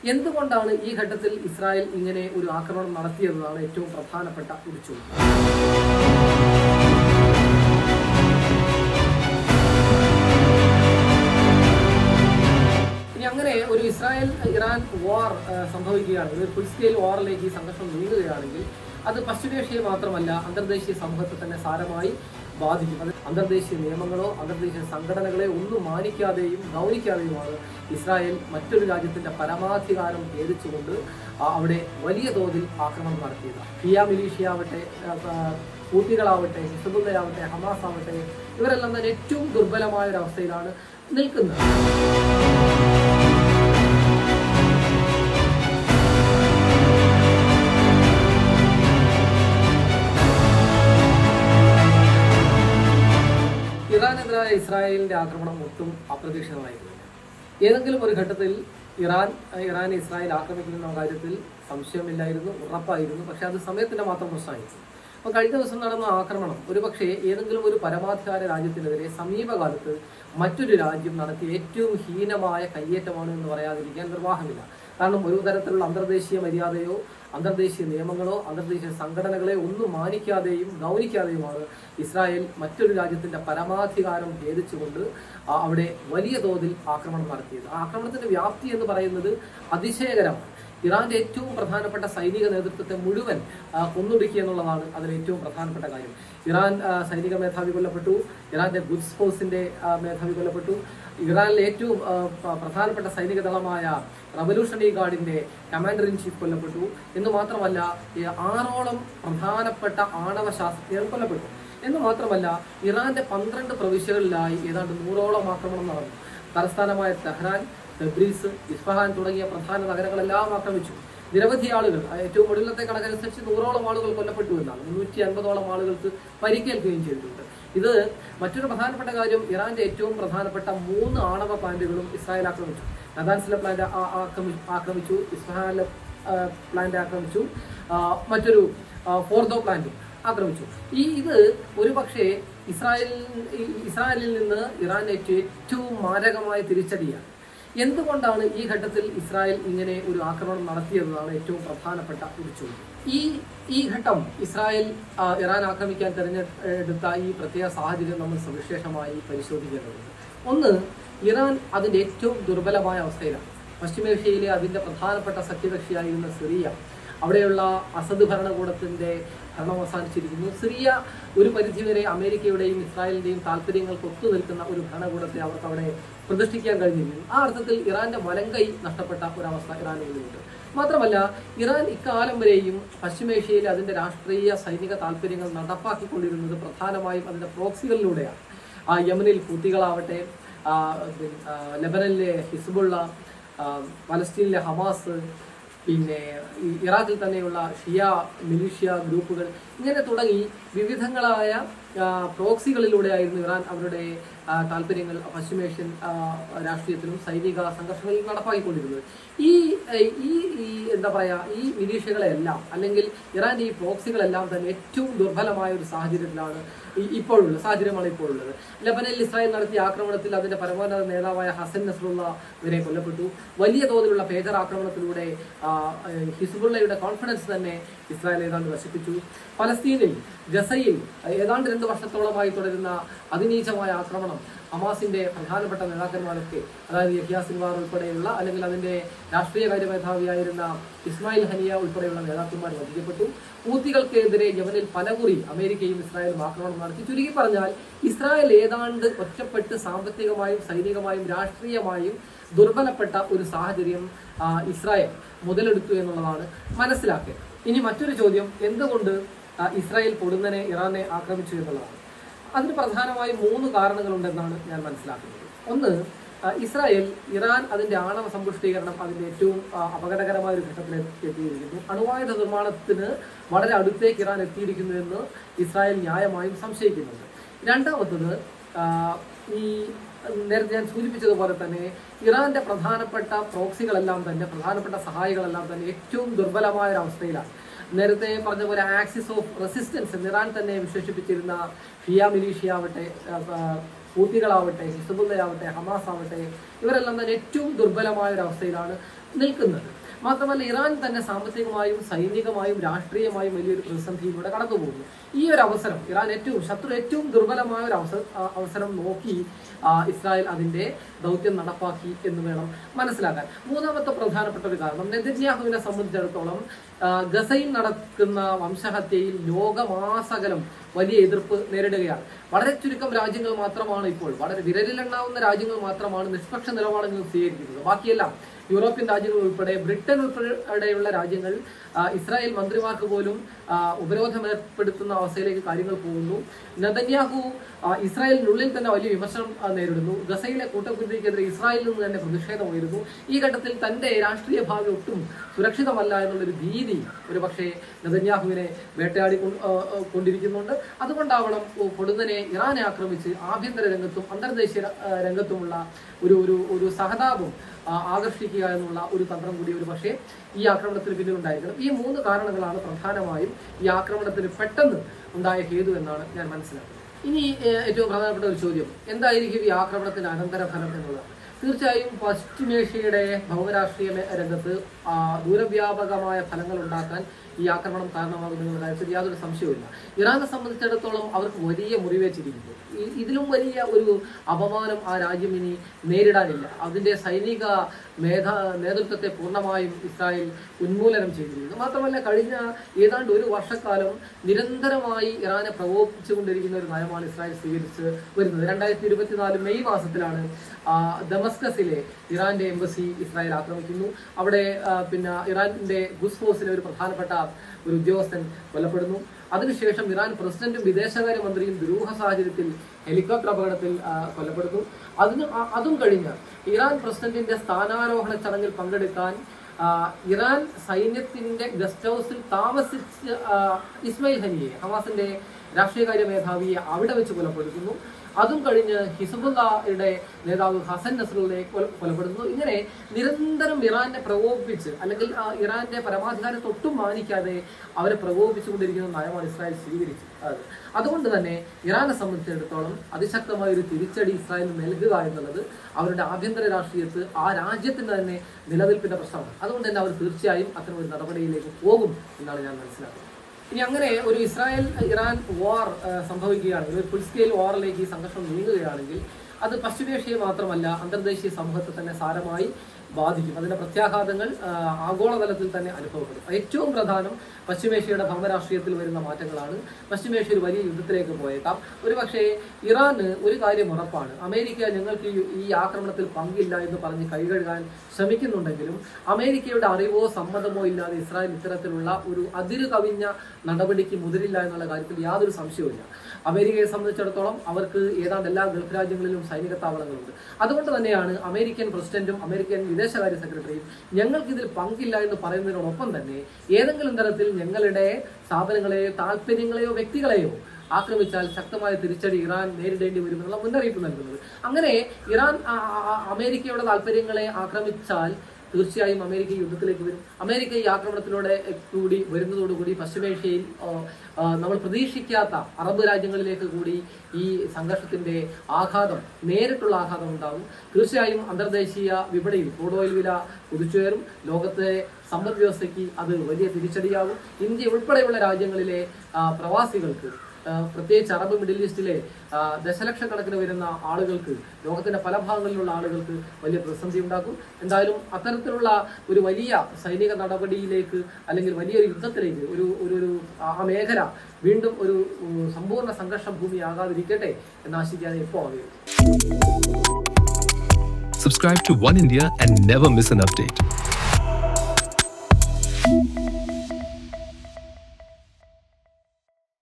എന്തുകൊണ്ടാണ് ഈ ഘട്ടത്തിൽ ഇസ്രായേൽ ഇങ്ങനെ ഒരു ആക്രമണം നടത്തിയതെന്നാണ് ഏറ്റവും പ്രധാനപ്പെട്ട ഒരു ചോദ്യം. ഇനി അങ്ങനെ ഒരു ഇസ്രായേൽ ഇറാൻ വാർ സംഭവിക്കുകയാണെങ്കിൽ ഒരു ഫുൾ സ്കെയിൽ വാറിലേക്ക് ഈ സംഘർഷം നീങ്ങുകയാണെങ്കിൽ അത് പശ്ചിമേഷ്യയെ മാത്രമല്ല അന്തർദേശീയ സമൂഹത്തെ തന്നെ സാരമായി ബാധിക്കും അത് അന്തർദേശീയ നിയമങ്ങളോ അന്തർദേശീയ സംഘടനകളെ ഒന്നും മാനിക്കാതെയും ഗൗനിക്കാതെയുമാണ് ഇസ്രായേൽ മറ്റൊരു രാജ്യത്തിന്റെ പരമാധികാരം ഭേദിച്ചുകൊണ്ട് അവിടെ വലിയ തോതിൽ ആക്രമണം നടത്തിയത്. ഷിയ മിലീഷ്യ ആവട്ടെ കൂട്ടികളാവട്ടെ ഹിസബുല്ലയാവട്ടെ ഹമാസ് ആവട്ടെ ഇവരെല്ലാം തന്നെ ഏറ്റവും ദുർബലമായ ഒരു അവസ്ഥയിലാണ് നിൽക്കുന്നത്. ഇറാനെതിരായ ഇസ്രായേലിന്റെ ആക്രമണം ഒട്ടും അപ്രതീക്ഷിതമായിരുന്നില്ല ഏതെങ്കിലും ഒരു ഘട്ടത്തിൽ ഇറാൻ ഇറാൻ ഇസ്രായേൽ ആക്രമിക്കുന്ന കാര്യത്തിൽ സംശയമില്ലായിരുന്നു ഉറപ്പായിരുന്നു പക്ഷെ അത് സമയത്തിന്റെ മാത്രം പ്രശ്നമായിരുന്നു അപ്പോൾ കഴിഞ്ഞ ദിവസം നടന്ന ആക്രമണം ഒരുപക്ഷെ ഏതെങ്കിലും ഒരു പരമാധികാര രാജ്യത്തിനെതിരെ സമീപകാലത്ത് മറ്റൊരു രാജ്യം നടത്തിയ ഏറ്റവും ഹീനമായ കയ്യേറ്റമാണ് എന്ന് പറയാതിരിക്കാൻ നിർവാഹമില്ല. കാരണം ഒരു തരത്തിലുള്ള അന്തർദേശീയ മര്യാദയോ അന്തർദേശീയ നിയമങ്ങളോ അന്തർദേശീയ സംഘടനകളെ ഒന്നും മാനിക്കാതെയും ഗൗനിക്കാതെയുമാണ് ഇസ്രായേൽ മറ്റൊരു രാജ്യത്തിന്റെ പരമാധികാരം ഭേദിച്ചുകൊണ്ട് അവിടെ വലിയ തോതിൽ ആക്രമണം നടത്തിയത്. ആക്രമണത്തിന്റെ വ്യാപ്തി എന്ന് പറയുന്നത് അതിശയകരമാണ്. ഇറാന്റെ ഏറ്റവും പ്രധാനപ്പെട്ട സൈനിക നേതൃത്വത്തെ മുഴുവൻ കൊന്നൊടുക്കുക കൊന്നൊടുക്കി എന്നുള്ളതാണ് അതിൽ ഏറ്റവും പ്രധാനപ്പെട്ട കാര്യം. ഇറാൻ സൈനിക മേധാവി കൊല്ലപ്പെട്ടു. ഇറാന്റെ ഗുഡ്സ് ഫോഴ്സിന്റെ മേധാവി കൊല്ലപ്പെട്ടു. ഇറാനിലെ ഏറ്റവും പ്രധാനപ്പെട്ട സൈനിക ദളമായ റവല്യൂഷണറി ഗാർഡിന്റെ കമാൻഡർ ഇൻ ചീഫ് കൊല്ലപ്പെട്ടു. എന്ന് മാത്രമല്ല ആറോളം പ്രധാനപ്പെട്ട ആണവ ശാസ്ത്രജ്ഞർ കൊല്ലപ്പെട്ടു. എന്ന് മാത്രമല്ല ഇറാന്റെ പന്ത്രണ്ട് പ്രവിശ്യകളിലായി ഏതാണ്ട് നൂറോളം ആക്രമണം നടന്നു. തലസ്ഥാനമായ തെഹ്റാൻ തബ്രീസ് ഇസ്ഫഹാൻ തുടങ്ങിയ പ്രധാന നഗരങ്ങളെല്ലാം ആക്രമിച്ചു. നിരവധി ആളുകൾ ഏറ്റവും ഒടുവിലത്തെ കണക്കനുസരിച്ച് നൂറോളം ആളുകൾ കൊല്ലപ്പെട്ടു എന്നാണ്. മുന്നൂറ്റി അൻപതോളം ആളുകൾക്ക് പരിക്കേൽക്കുകയും ചെയ്തിട്ടുണ്ട്. ഇത് മറ്റൊരു പ്രധാനപ്പെട്ട കാര്യം ഇറാന്റെ ഏറ്റവും പ്രധാനപ്പെട്ട മൂന്ന് ആണവ പ്ലാന്റുകളും ഇസ്രായേൽ ആക്രമിച്ചു. നദാൻസിലെ പ്ലാന്റ് ആക്രമിച്ചു ഇസ്രായേലിലെ പ്ലാന്റ് ആക്രമിച്ചു മറ്റൊരു ഫോർദോ പ്ലാന്റും ആക്രമിച്ചു. ഈ ഇത് ഒരു പക്ഷേ ഇസ്രായേൽ ഇസ്രായേലിൽ നിന്ന് ഇറാൻ ഏറ്റവും മാരകമായ തിരിച്ചടിയാണ്. എന്തുകൊണ്ടാണ് ഈ ഘട്ടത്തിൽ ഇസ്രായേൽ ഇങ്ങനെ ഒരു ആക്രമണം നടത്തിയതെന്നാണ് ഏറ്റവും പ്രധാനപ്പെട്ട ഒരു ചോദ്യം. ഈ ഈ ഘട്ടം ഇസ്രായേൽ ഇറാൻ ആക്രമിക്കാൻ തിരഞ്ഞെടുത്ത ഈ പ്രത്യേക സാഹചര്യം നമ്മൾ സവിശേഷമായി പരിശോധിക്കേണ്ടതുണ്ട്. ഒന്ന് ഇറാൻ അതിന്റെ ഏറ്റവും ദുർബലമായ അവസ്ഥയിലാണ്. പശ്ചിമേഷ്യയിലെ അതിന്റെ പ്രധാനപ്പെട്ട സഖ്യകക്ഷിയായിരുന്ന സിറിയ അവിടെയുള്ള അസദ് ഭരണകൂടത്തിന്റെ ഭരണം അവസാനിച്ചിരിക്കുന്നു സിറിയ ഒരു പരിധിവരെ അമേരിക്കയുടെയും ഇസ്രായേലിന്റെയും താല്പര്യങ്ങൾക്ക് ഒത്തുനിൽക്കുന്ന ഒരു ഭരണകൂടത്തെ അവർക്ക് അവിടെ പ്രതിഷ്ഠിക്കാൻ കഴിഞ്ഞിരിക്കുന്നു ആ അർത്ഥത്തിൽ ഇറാന്റെ വലങ്കൈ നഷ്ടപ്പെട്ട ഒരവസ്ഥ ഇറാനുകളിലുണ്ട് മാത്രമല്ല ഇറാൻ ഇക്കാലം വരെയും പശ്ചിമേഷ്യയിൽ അതിന്റെ രാഷ്ട്രീയ സൈനിക താല്പര്യങ്ങൾ നടപ്പാക്കിക്കൊണ്ടിരുന്നത് പ്രധാനമായും അതിന്റെ പ്രോക്സികളിലൂടെയാണ്. ആ യമനിൽ കുത്തികളാവട്ടെ ലെബനനിലെ ഹിസ്ബുള്ള പലസ്തീനിലെ ഹമാസ് പിന്നെ ഇറാഖിൽ തന്നെയുള്ള ഷിയ മിലിഷ്യ ഗ്രൂപ്പുകൾ ഇങ്ങനെ തുടങ്ങി. വിവിധങ്ങളായ പ്രോക്സികളിലൂടെ പ്രോക്സികളിലൂടെയായിരുന്നു ഇറാൻ അവരുടെ താല്പര്യങ്ങൾ പശ്ചിമേഷ്യൻ രാഷ്ട്രീയത്തിലും സൈനിക സംഘർഷങ്ങളിലും നടപ്പാക്കിക്കൊണ്ടിരുന്നത്. ഈ ഈ എന്താ പറയുക ഈ നിരീക്ഷകളെല്ലാം അല്ലെങ്കിൽ ഇറാൻ ഈ പ്രോക്സികളെല്ലാം തന്നെ ഏറ്റവും ദുർബലമായ ഒരു സാഹചര്യത്തിലാണ് ഇപ്പോഴുള്ളത് സാഹചര്യമാണ് ഇപ്പോഴുള്ളത്. ലബനനിൽ ഇസ്രായേൽ നടത്തിയ ആക്രമണത്തിൽ അതിന്റെ പരമോന്നത നേതാവായ ഹസൻ നസറുള്ള ഇവരെ കൊല്ലപ്പെട്ടു. വലിയ തോതിലുള്ള പേജർ ആക്രമണത്തിലൂടെ ഹിസ്ബുള്ളയുടെ കോൺഫിഡൻസ് തന്നെ ഇസ്രായേൽ ഏതാണ്ട് നശിപ്പിച്ചു. പലസ്തീനിൽ ഗസയിൽ ഏതാണ്ട് രണ്ട് വർഷത്തോളമായി തുടരുന്ന അതിനീചമായ ആക്രമണം ഹമാസിന്റെ പ്രധാനപ്പെട്ട നേതാക്കന്മാരൊക്കെ അതായത് യഹ്യാ സിൻവാർ ഉൾപ്പെടെയുള്ള അല്ലെങ്കിൽ അതിന്റെ രാഷ്ട്രീയ കാര്യ മേധാവിയായിരുന്ന ഇസ്മായിൽ ഹനിയ ഉൾപ്പെടെയുള്ള നേതാക്കന്മാർ വധിക്കപ്പെട്ടു. ഹൂത്തികൾക്കെതിരെ യവനിൽ പലകുറി അമേരിക്കയും ഇസ്രായേലും ആക്രമണം നടത്തി. ചുരുക്കി പറഞ്ഞാൽ ഇസ്രായേൽ ഏതാണ്ട് ഒറ്റപ്പെട്ട് സാമ്പത്തികമായും സൈനികമായും രാഷ്ട്രീയമായും ദുർബലപ്പെട്ട ഒരു സാഹചര്യം ഇസ്രായേൽ മുതലെടുത്തു എന്നുള്ളതാണ് മനസ്സിലാക്കുക ഇനി മറ്റൊരു ചോദ്യം എന്തുകൊണ്ട് ഇസ്രായേൽ പൊടുന്നനെ ഇറാനെ ആക്രമിച്ചു എന്നുള്ളതാണ്. അതിന് പ്രധാനമായും മൂന്ന് കാരണങ്ങളുണ്ടെന്നാണ് ഞാൻ മനസ്സിലാക്കുന്നത്. ഒന്ന് ഇസ്രായേൽ ഇറാൻ അതിന്റെ ആണവ സമ്പുഷ്ടീകരണം അതിന്റെ ഏറ്റവും അപകടകരമായ ഒരു ഘട്ടത്തിൽ എത്തിയിരിക്കുന്നു. അണുവായുധ നിർമ്മാണത്തിന് വളരെ അടുത്തേക്ക് ഇറാൻ എത്തിയിരിക്കുന്നു എന്ന് ഇസ്രായേൽ ന്യായമായും സംശയിക്കുന്നുണ്ട്. രണ്ടാമത്തത് ഈ നേരത്തെ ഞാൻ സൂചിപ്പിച്ചതുപോലെ തന്നെ ഇറാന്റെ പ്രധാനപ്പെട്ട പ്രോക്സികളെല്ലാം തന്നെ പ്രധാനപ്പെട്ട സഹായികളെല്ലാം തന്നെ ഏറ്റവും ദുർബലമായ ഒരു അവസ്ഥയിലാണ് നേരത്തെ പറഞ്ഞ പോലെ ആക്സിസ് ഓഫ് റെസിസ്റ്റൻസ് ഇറാൻ തന്നെ വിശേഷിപ്പിച്ചിരുന്ന ഷിയ മിലീഷ്യ ആവട്ടെ ഹൂത്തികളാവട്ടെ ഹിസ്ബുള്ളയാവട്ടെ ഹമാസ് ആവട്ടെ ഇവരെല്ലാം തന്നെ ഏറ്റവും ദുർബലമായ ഒരു അവസ്ഥയിലാണ് നിൽക്കുന്നത്. മാത്രമല്ല ഇറാൻ തന്നെ സാമ്പത്തികമായും സൈനികമായും രാഷ്ട്രീയമായും വലിയൊരു പ്രതിസന്ധിയിലൂടെ കടന്നുപോകുന്നു. ഈ ഒരു അവസരം ഇറാൻ ഏറ്റവും ശത്രു ഏറ്റവും ദുർബലമായ ഒരു അവസരം അവസരം നോക്കി ഇസ്രായേൽ അതിന്റെ ദൗത്യം നടപ്പാക്കി എന്ന് വേണം മനസ്സിലാക്കാൻ. മൂന്നാമത്തെ പ്രധാനപ്പെട്ട ഒരു കാരണം നെതന്യാഹുവിനെ സംബന്ധിച്ചിടത്തോളം ഗസയിൽ നടക്കുന്ന വംശഹത്യയിൽ ലോകമാസകലം വലിയ എതിർപ്പ് നേരിടുകയാണ്. വളരെ ചുരുക്കം രാജ്യങ്ങൾ മാത്രമാണ് ഇപ്പോൾ വളരെ വിരലിലെണ്ണാവുന്ന രാജ്യങ്ങൾ മാത്രമാണ് നിഷ്പക്ഷ നിലപാടുകൾ സ്വീകരിക്കുന്നത്. ബാക്കിയെല്ലാം യൂറോപ്യൻ രാജ്യങ്ങൾ ഉൾപ്പെടെ ബ്രിട്ടൻ ഉൾപ്പെടെയുള്ള രാജ്യങ്ങൾ ഇസ്രായേൽ മന്ത്രിമാർക്ക് പോലും ഉപരോധം ഏർപ്പെടുത്തുന്ന അവസ്ഥയിലേക്ക് കാര്യങ്ങൾ പോകുന്നു. നദന്യാഹു ഇസ്രായേലിനുള്ളിൽ തന്നെ വലിയ വിമർശനം നേരിടുന്നു. ഗസയിലെ കൂട്ടക്കുരുതിക്കെതിരെ ഇസ്രായേലിൽ നിന്ന് തന്നെ പ്രതിഷേധം ഉയരുന്നു. ഈ ഘട്ടത്തിൽ തന്റെ രാഷ്ട്രീയ ഭാവി ഒട്ടും സുരക്ഷിതമല്ല എന്നുള്ളൊരു ഭീതി ഒരു പക്ഷേ നദന്യാഹുവിനെ വേട്ടയാടി കൊണ്ടിരിക്കുന്നുണ്ട്. അതുകൊണ്ടാവണം പൊടുന്നനെ ഇറാനെ ആക്രമിച്ച് ആഭ്യന്തര രംഗത്തും അന്തർദേശീയ രംഗത്തുമുള്ള ഒരു ഒരു ഒരു സഹതാപം ആ, ആകർഷിക്കുക എന്നുള്ള ഒരു തന്ത്രം കൂടി ഒരു പക്ഷേ ഈ ആക്രമണത്തിന് പിന്നിലുണ്ടായിരിക്കണം ഈ മൂന്ന് കാരണങ്ങളാണ് പ്രധാനമായും ഈ ആക്രമണത്തിന് പെട്ടെന്ന് ഉണ്ടായ ഹേതു എന്നാണ് ഞാൻ മനസ്സിലാക്കുന്നത്. ഇനി ഏറ്റവും പ്രധാനപ്പെട്ട ഒരു ചോദ്യം. എന്തായിരിക്കും ഈ ആക്രമണത്തിന്റെ അനന്തരഫലം എന്നുള്ളത്? തീർച്ചയായും പശ്ചിമേഷ്യയുടെ ഭൗമരാഷ്ട്രീയ രംഗത്ത് ദൂരവ്യാപകമായ ഫലങ്ങൾ ഉണ്ടാക്കാൻ ഈ ആക്രമണം കാരണമാകുമെന്നുള്ള കാര്യത്തിൽ യാതൊരു സംശയവുമില്ല. ഇറാനെ സംബന്ധിച്ചിടത്തോളം അവർക്ക് വലിയ മുറിവേച്ചിരിക്കുന്നു ഇതിലും വലിയ ഒരു അപമാനം ആ രാജ്യം ഇനി നേരിടാനില്ല. അതിന്റെ സൈനിക മേധാ നേതൃത്വത്തെ പൂർണമായും ഇസ്രായേൽ ഉന്മൂലനം ചെയ്തിരിക്കുന്നു. മാത്രമല്ല കഴിഞ്ഞ ഏതാണ്ട് ഒരു വർഷക്കാലം നിരന്തരമായി ഇറാനെ പ്രകോപിപ്പിച്ചുകൊണ്ടിരിക്കുന്ന ഒരു നയമാണ് ഇസ്രായേൽ സ്വീകരിച്ച് വരുന്നത്. രണ്ടായിരത്തി ഇരുപത്തിനാല് മെയ് മാസത്തിലാണ് ദമസ്കസിലെ ഇറാന്റെ എംബസി ഇസ്രായേൽ ആക്രമിക്കുന്നു. അവിടെ പിന്നെ ഇറാന്റെ ഗുസ് ഫോഴ്സിലെ ഒരു പ്രധാനപ്പെട്ട ഒരു ഉദ്യോഗസ്ഥൻ കൊല്ലപ്പെടുന്നു. അതിനുശേഷം ഇറാൻ പ്രസിഡന്റും വിദേശകാര്യ മന്ത്രിയും ദുരൂഹ സാഹചര്യത്തിൽ ഹെലികോപ്റ്റർ അപകടത്തിൽ കൊല്ലപ്പെടുന്നു. അതിന് അതും കഴിഞ്ഞ് ഇറാൻ പ്രസിഡന്റിന്റെ സ്ഥാനാരോഹണ ചടങ്ങിൽ പങ്കെടുക്കാൻ ഇറാൻ സൈന്യത്തിന്റെ ഗസ്റ്റ് ഹൗസിൽ താമസിച്ച് ഇസ്മയിൽ ഹനിയെ ഹമാസിന്റെ രാഷ്ട്രീയകാര്യ മേധാവിയെ അവിടെ വെച്ച് കൊലപ്പെടുത്തുന്നു. അതും കഴിഞ്ഞ് ഹിസബുല്ലയുടെ നേതാവ് ഹസൻ നസറുള്ളയെ കൊല- കൊലപ്പെടുന്നു ഇങ്ങനെ നിരന്തരം ഇറാനെ പ്രകോപിപ്പിച്ച് അല്ലെങ്കിൽ ഇറാന്റെ പരമാധികാരം ഒട്ടും മാനിക്കാതെ അവരെ പ്രകോപിപ്പിച്ചുകൊണ്ടിരിക്കുന്ന നയമാണ് ഇസ്രായേൽ സ്വീകരിച്ചത് അത് അതുകൊണ്ട് തന്നെ ഇറാനെ സംബന്ധിച്ചിടത്തോളം അതിശക്തമായ ഒരു തിരിച്ചടി ഇസ്രായേൽ നൽകുക എന്നുള്ളത് അവരുടെ ആഭ്യന്തര രാഷ്ട്രീയത്ത് ആ രാജ്യത്തിന്റെ തന്നെ നിലനിൽപ്പിന്റെ പ്രശ്നമാണ്. അതുകൊണ്ട് തന്നെ അവർ തീർച്ചയായും അത്തരം ഒരു നടപടിയിലേക്ക് പോകും എന്നാണ് ഞാൻ മനസ്സിലാക്കുന്നത്. ഇനി അങ്ങനെ ഒരു ഇസ്രായേൽ ഇറാൻ വാർ സംഭവിക്കുകയാണെങ്കിൽ ഒരു ഫുൾ സ്കെയിൽ വാറിലേക്ക് ഈ സംഘർഷം നീങ്ങുകയാണെങ്കിൽ അത് പശ്ചിമേഷ്യയെ മാത്രമല്ല അന്തർദേശീയ സമൂഹത്തെ തന്നെ സാരമായി ബാധിക്കും. അതിന്റെ പ്രത്യാഘാതങ്ങൾ ആഗോളതലത്തിൽ തന്നെ അനുഭവപ്പെടും. ഏറ്റവും പ്രധാനം പശ്ചിമേഷ്യയുടെ ഭൗമരാഷ്ട്രീയത്തിൽ വരുന്ന മാറ്റങ്ങളാണ്. പശ്ചിമേഷ്യ ഒരു വലിയ യുദ്ധത്തിലേക്ക് പോയേക്കാം. ഒരുപക്ഷേ ഇറാന് ഒരു കാര്യം ഉറപ്പാണ്. അമേരിക്ക ഞങ്ങൾക്ക് ഈ ആക്രമണത്തിൽ പങ്കില്ല എന്ന് പറഞ്ഞ് കൈകഴുകാൻ ശ്രമിക്കുന്നുണ്ടെങ്കിലും അമേരിക്കയുടെ അറിവോ സമ്മതമോ ഇല്ലാതെ ഇസ്രായേൽ ഇത്തരത്തിലുള്ള ഒരു അതിരു കവിഞ്ഞ നടപടിക്ക് മുതിരില്ല എന്നുള്ള കാര്യത്തിൽ യാതൊരു സംശയവുമില്ല. അമേരിക്കയെ സംബന്ധിച്ചിടത്തോളം അവർക്ക് ഏതാണ്ട് എല്ലാ ഗൾഫ് രാജ്യങ്ങളിലും സൈനിക താവളങ്ങളുണ്ട്. അതുകൊണ്ട് തന്നെയാണ് അമേരിക്കൻ പ്രസിഡന്റും അമേരിക്കൻ വിദേശകാര്യ സെക്രട്ടറിയും ഞങ്ങൾക്ക് ഇതിൽ പങ്കില്ല എന്ന് പറയുന്നതിനോടൊപ്പം തന്നെ ഏതെങ്കിലും തരത്തിൽ ഞങ്ങളുടെ സ്ഥാപനങ്ങളെയോ താല്പര്യങ്ങളെയോ വ്യക്തികളെയോ ആക്രമിച്ചാൽ ശക്തമായ തിരിച്ചടി ഇറാൻ നേരിടേണ്ടി വരുമെന്നുള്ള മുന്നറിയിപ്പ് നൽകുന്നത്. അങ്ങനെ ഇറാൻ അമേരിക്കയുടെ താല്പര്യങ്ങളെ ആക്രമിച്ചാൽ തീർച്ചയായും അമേരിക്ക യുദ്ധത്തിലേക്ക് വരും. അമേരിക്ക ഈ ആക്രമണത്തിലൂടെ കൂടി വരുന്നതോടുകൂടി പശ്ചിമേഷ്യയിൽ നമ്മൾ പ്രതീക്ഷിക്കാത്ത അറബ് രാജ്യങ്ങളിലേക്ക് കൂടി ഈ സംഘർഷത്തിന്റെ ആഘാതം നേരിട്ടുള്ള ആഘാതം ഉണ്ടാകും തീർച്ചയായും അന്തർദേശീയ വിപണിയിൽ ക്രൂഡ് ഓയിൽ വില കുതിച്ചുയരും. ലോകത്തെ സമ്പദ് വ്യവസ്ഥയ്ക്ക് അത് വലിയ തിരിച്ചടിയാകും. ഇന്ത്യ ഉൾപ്പെടെയുള്ള രാജ്യങ്ങളിലെ പ്രവാസികൾക്ക് പ്രത്യേകിച്ച് അറബ് മിഡിൽ ഈസ്റ്റിലെ ദശലക്ഷക്കണക്കിന് വരുന്ന ആളുകൾക്ക് ലോകത്തിന്റെ പല ഭാഗങ്ങളിലുള്ള ആളുകൾക്ക് വലിയ പ്രതിസന്ധി ഉണ്ടാക്കും എന്തായാലും അത്തരത്തിലുള്ള ഒരു വലിയ സൈനിക നടപടിയിലേക്ക് അല്ലെങ്കിൽ വലിയൊരു യുദ്ധത്തിലേക്ക് ഒരു ഒരു ഒരു ആ മേഖല വീണ്ടും ഒരു സമ്പൂർണ സംഘർഷ ഭൂമിയാകാതിരിക്കട്ടെ എന്നാശിക്കാതെ ഇപ്പോൾ എപ്പോൾ ആവുകയും Subscribe to One India and never miss an update.